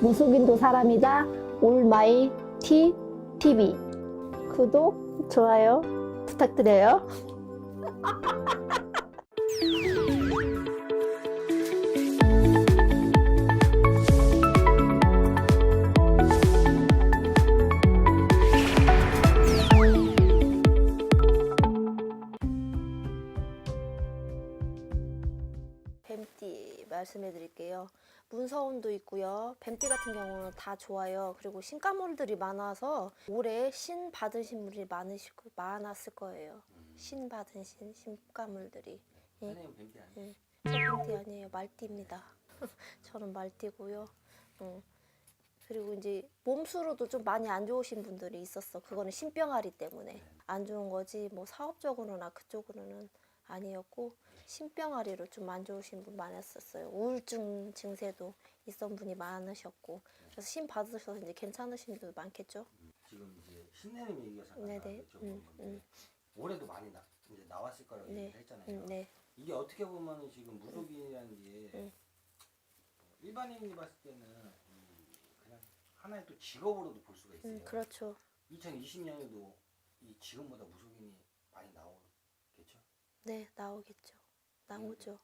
무속인도 사람이다 올마이 티 TV 구독 좋아요 부탁드려요. 말씀해 드릴게요. 문서운도 있고요. 뱀띠 같은 경우는 다 좋아요. 그리고 신가물들이 많아서 올해 신 받으신 분이 많으실 거, 많았을 거예요. 신 받으신 신가물들이. 예. 선생님 뱀띠 아니에요? 예. 저 뱀띠 아니에요. 말띠입니다. 저는 말띠고요. 음. 그리고 이제 몸수로도 좀 많이 안 좋으신 분들이 있었어. 그거는 신병아리 때문에 안 좋은 거지. 뭐 사업적으로나 그쪽으로는 아니었고 신병아리로 좀 안 좋으신 분 많았었어요. 우울증 증세도 있던 분이 많으셨고 그래서 신 받으셔서 이제 괜찮으신 분도 많겠죠. 지금 이제 신내림 얘기가 잠깐 네네. 나왔죠. 음, 건데 음. 올해도 많이 나, 이제 나왔을 거라고 네. 얘기를 했잖아요. 음, 네. 이게 어떻게 보면 지금 무속인이라는 게 음. 일반인이 봤을 때는 이 그냥 하나의 또 직업으로도 볼 수가 있어요. 음, 그렇죠. 2020년에도 이 지금보다 무속인이 많이 나오겠죠. 네, 나오겠죠. 나오죠.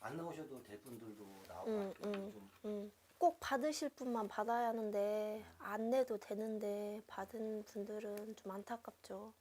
안 나오셔도 될 분들도 나오고 음, 또 음. 좀 음, 꼭 받으실 분만 받아야 하는데 안 내도 되는데 받은 분들은 좀 안타깝죠.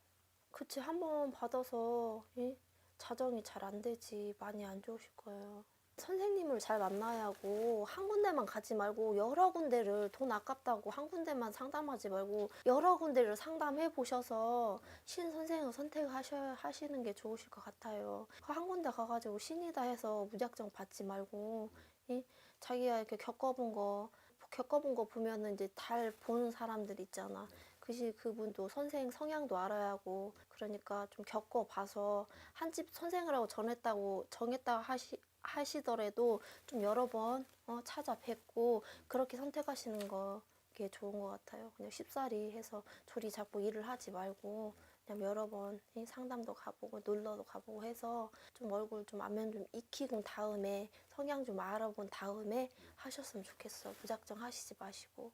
그치 한 번 받아서 이 자정이 잘 안 되지 많이 안 좋으실 거예요. 선생님을 잘 만나야 하고 한 군데만 가지 말고 여러 군데를 돈 아깝다고 한 군데만 상담하지 말고 여러 군데를 상담해 보셔서 신 선생을 선택하셔 하시는 게 좋으실 것 같아요. 한 군데 가가지고 신이다 해서 무작정 받지 말고 이 자기가 이렇게 겪어본 거 겪어본 거 보면은 이제 잘 보는 사람들 있잖아. 그시 그분도 선생 성향도 알아야 하고 그러니까 좀 겪어봐서 한 집 선생을 하고 전했다고 정했다 하시 하시더라도 좀 여러 번 어, 찾아뵙고 그렇게 선택하시는 거게 좋은 것 같아요. 그냥 쉽사리 해서 조리 잡고 일을 하지 말고 그냥 여러 번이 상담도 가보고 놀러도 가보고 해서 좀 얼굴 좀 안면 좀 익히고 다음에 성향 좀 알아본 다음에 하셨으면 좋겠어. 무작정 하시지 마시고.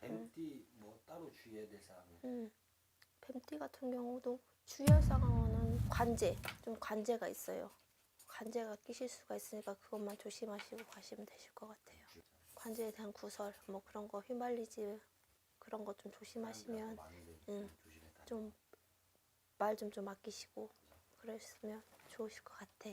뱀띠 뭐 따로 주의해야 될 사항은 음, 뱀띠 같은 경우도 주의할 상황은 관제, 좀 관제가 있어요. 관제가 끼실 수가 있으니까 그것만 조심하시고 가시면 되실 것 같아요. 관제에 대한 구설, 뭐 그런 거 휘말리지 그런 거 좀 조심하시면 음, 조심했다. 좀말좀좀 아끼시고 그러시면 좋으실 것 같아.